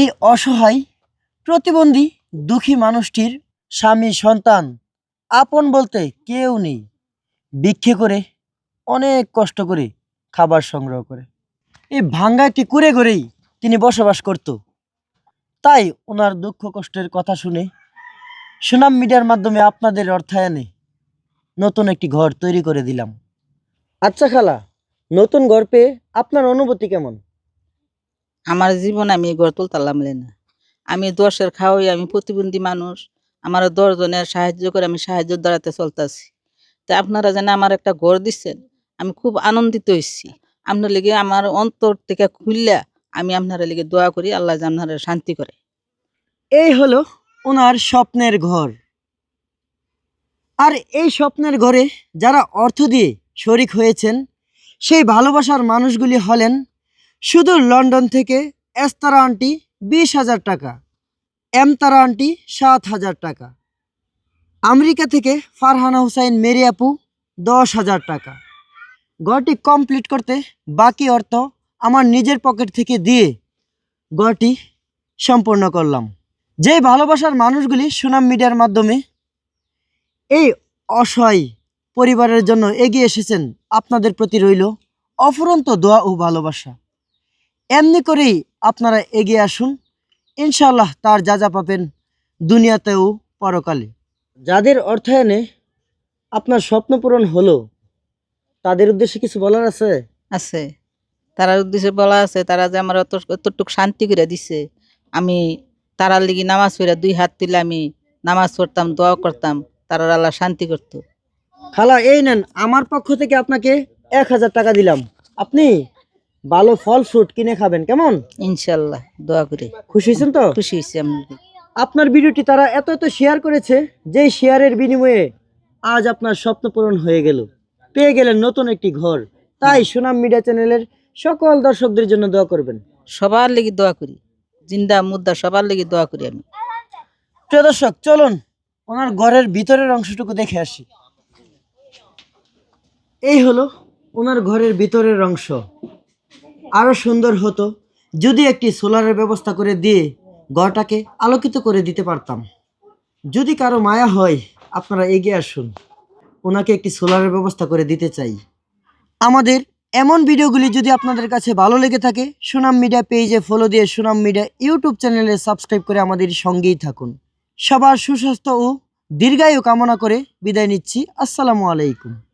এই অসহায় প্রতিবন্ধী দুঃখী মানুষটির স্বামী, সন্তান আপন বলতে কেউ নেই। ভিক্ষে করে, অনেক কষ্ট করে খাবার সংগ্রহ করে। এই ভাঙ্গা একটি কুড়ে ঘরেই তিনি বসবাস করত। তাই ওনার দুঃখ কষ্টের কথা শুনে সুনাম মিডিয়ার মাধ্যমে আপনাদের অর্থায়নে নতুন একটি ঘর তৈরি করে দিলাম। আচ্ছা খালা, নতুন পেয়ে আপনার অনুভূতি কেমন? আমার জীবন আমি গড় তুলতাম না। আমি দশের খাওয়াই, আমি প্রতিবন্ধী মানুষ। আমার দশজনের সাহায্য করে আমি সাহায্য দ্বারাতে চলতেছি। তা আপনারা যেন আমার একটা ঘর দিচ্ছেন আমি খুব আনন্দিত হয়েছি আপনার লেগে আমার অন্তর থেকে খুললা আমি আপনারা লেগে দোয়া করি, আল্লাহ যেন আপনারা শান্তি করে। এই হলো ওনার স্বপ্নের ঘর। আর এই স্বপ্নের ঘরে যারা অর্থ দিয়ে শরিক হয়েছেন, সেই ভালোবাসার মানুষগুলি হলেন শুধু লন্ডন থেকে এস্তারা আন্টি বিশ হাজার টাকা এমতারা আন্টি সাত হাজার টাকা, আমেরিকা থেকে ফারহানা হুসাইন মেরি আপু দশ হাজার টাকা। ঘরটি কমপ্লিট করতে বাকি অর্থ আমার নিজের পকেট থেকে দিয়ে ঘরটি সম্পূর্ণ করলাম। যে ভালোবাসার মানুষগুলি সুনাম মিডিয়ার মাধ্যমে এই অসহায় পরিবারের জন্য এগিয়ে এসেছেন, আপনাদের প্রতি রইল অফুরন্ত দোয়া ও ভালোবাসা। এমনি করেই আপনারা এগিয়ে আসুন। ইনশাল্লাহ তার যা যা পাবেন দুনিয়াতেও পরকালে। যাদের অর্থায়নে আপনার স্বপ্ন পূরণ হলো তাদের উদ্দেশ্যে কিছু বলার আছে? আছে। তারার উদ্দেশ্যে বলা আছে তারা যে আমার অত অতটুক শান্তি করে দিছে। আমি তারার লিগে নামাজ পড়ে দুই হাত তুলে আমি নামাজ পড়তাম দোয়া করতাম তারার আল্লাহ শান্তি করতো। খালা এই নেন আমার পক্ষ থেকে আপনাকে এক হাজার টাকা দিলাম। আপনি ভালো ফল ফ্রুট কিনে খাবেন কেমন? ইনশাল্লাহ দোয়া করি। খুশি হয়েছেন তো? খুশি হয়েছি আমি আপনার ভিডিওটি তারা এত এত শেয়ার করেছে যে শেয়ারের বিনিময়ে আজ আপনার স্বপ্ন পূরণ হয়ে গেল। পেয়ে গেলেন নতুন একটি ঘর। তাই সুনাম মিডিয়া চ্যানেলের সকল দর্শকদের জন্য দোয়া করবেন। সবার লেগে দোয়া করি। জিন্দা মুদ্রা সবার লেগে দোয়া করি আমি। প্রিয় দর্শক চলুন ওনার ঘরের ভিতরের অংশটুকু দেখে আসি। এই হলো ওনার ঘরের ভিতরের অংশ। আরও সুন্দর হতো যদি একটি সোলারের ব্যবস্থা করে দিয়ে ঘরটাকে আলোকিত করে দিতে পারতাম। যদি কারও মায়া হয়, আপনারা এগিয়ে আসুন। ওনাকে একটি সোলারের ব্যবস্থা করে দিতে চাই। আমাদের এমন ভিডিওগুলি যদি আপনাদের কাছে ভালো লেগে থাকে, সুনাম মিডিয়া পেজে ফলো দিয়ে সুনাম মিডিয়া ইউটিউব চ্যানেলে সাবস্ক্রাইব করে আমাদের সঙ্গেই থাকুন। সবার সুস্বাস্থ্য ও দীর্ঘায়ু কামনা করে বিদায় নিচ্ছি। আসসালামু আলাইকুম।